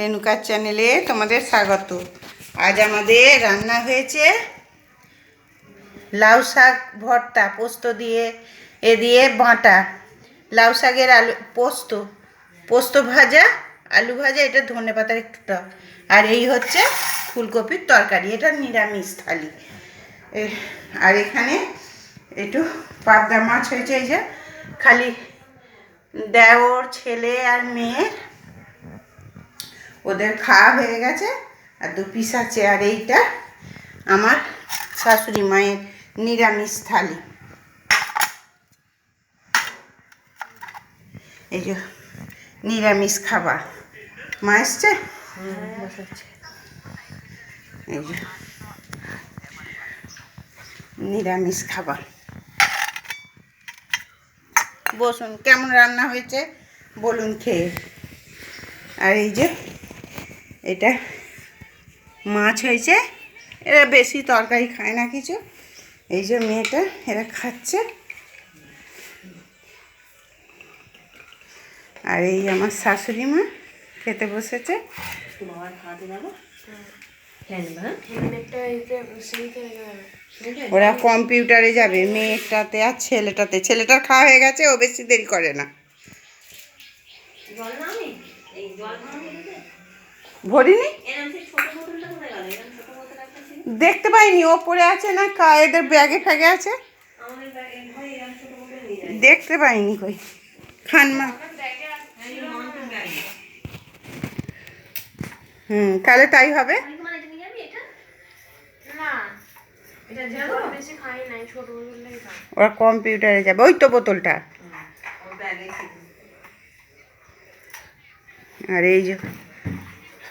রেণুকার চ্যানেলে তোমাদের স্বাগত। আজ আমাদের রান্না হয়েছে লাউ শাক ভর্তা, পোস্ত দিয়ে, এ দিয়ে বাঁটা। লাউ শাকের আলু, পোস্ত পোস্ত ভাজা, আলু ভাজা, এটা ধনে পাতার একটু টক। আর এই হচ্ছে ফুলকপির তরকারি, এটা নিরামিষ থালি। আর এখানে একটু পাবদা মাছ হয়েছে, এই যে। খালি দেওর ছেলে আর মেয়ের ওদের খাওয়া হয়ে গেছে, আর দু পিস আছে আর এইটা আমার শাশুড়ি মায়ের নিরামিষ থালি। এই যে নিরামিষ খাবার। মা এসছে? এই যে নিরামিষ খাবার। বসুন, কেমন রান্না হয়েছে? বলুন খেয়ে। আর এই যে এটা মাছ হয়েছে। এরা বেশি তরকারি খায় না কিছু। এই যে মেয়েটা, এরা খাচ্ছে। আর এই আমার শাশুড়ি মা খেতে বসেছে। ওরা কম্পিউটারে যাবে, মেয়েটাতে আর ছেলেটাতে। ছেলেটার খাওয়া হয়ে গেছে, ও বেশি দেরি করে না? ভরিনি? দেখতে পাইনি ও পড়ে আছে না এদের ব্যাগে ফ্যাগে আছে? দেখতে পাইনি কই। খানমা হুম, তাহলে তাই হবে। ওরা কম্পিউটারে যাবে। ওই তো বোতলটা। আর এই যে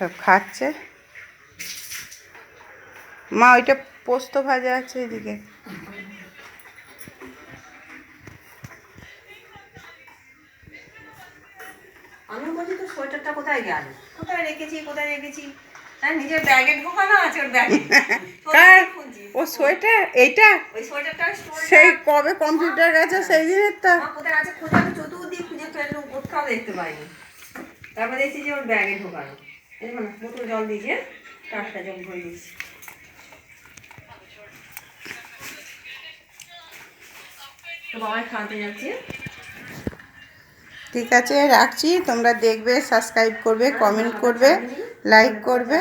সব খাচ্ছে। মা ওইটা পোস্ত ভাজা আছে এদিকে। আমি বলছি তো সোয়েটারটা কোথায় গেল? কোথায় রেখেছি কোথায় রেখেছি? হ্যাঁ নিজের ব্যাগে ঢোকানো আছে ওর ব্যাগে। কার? ও সোয়েটার? এইটা? ওই সোয়েটারটা সেই কবে কম্পিউটার গেছে সেই দিনের তো কোথায় আছে? আমি চতুর্দিক খুঁজে ফেললাম কোথাও দেখতে পাইনি। তারপর দেখছি যে ওর ব্যাগে ঢোকানো। মানে বোতল জল দিয়ে টাটকা জল ভরে যাচ্ছি। ঠিক আছে, রাখছি। তোমরা দেখবে সাবস্ক্রাইব করবে কমেন্ট করবে লাইক করবে।